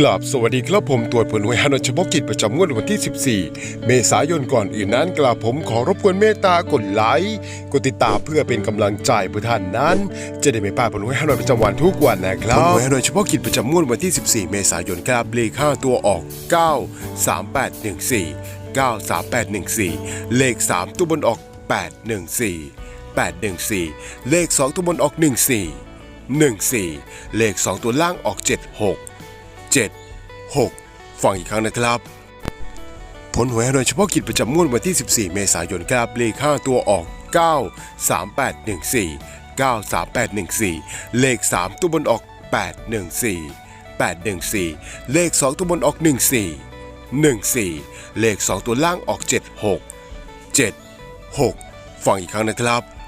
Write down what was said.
กราบสวัสดีครับผมตรวจผลหวยฮานอยเฉพาะกิจประจำงวดวันที่ 14 เมษายนก่อนอื่นนั้นกราบผมขอรบกวนเมตตากดไลค์กดติดตามเพื่อเป็นกำลังใจเพื่อท่านนั้น จะได้ไม่พลาดผลหวยฮานอยประจำวันทุกวันนะครับผลหวยฮานอยเฉพาะกิจประจำงวดวันที่ 14 เมษายนครับเลข5ตัวออก 9 3 8 1 4 9 3 8 1 4 เลข 3 ตัวบนออก 8 1 4 8 1 4 เลข 2 ตัวบนออก 1 4 1 4 เลข 2 ตัวล่างออก 7 6 7 6 ฟังอีกครั้งนะครับ ผลหวยโดยเฉพาะกิจประจำงวดวันที่ 14 เมษายนครับเลข5ตัวออก 9 3 8 1 4 9 3 8 1 4 เลข 3 ตัวบนออก 8 1 4 8 1 4 เลข 2 ตัวบนออก 1 4 1 4 เลข 2 ตัวล่างออก 7 6 7 6 ฟังอีกครั้งนะครับ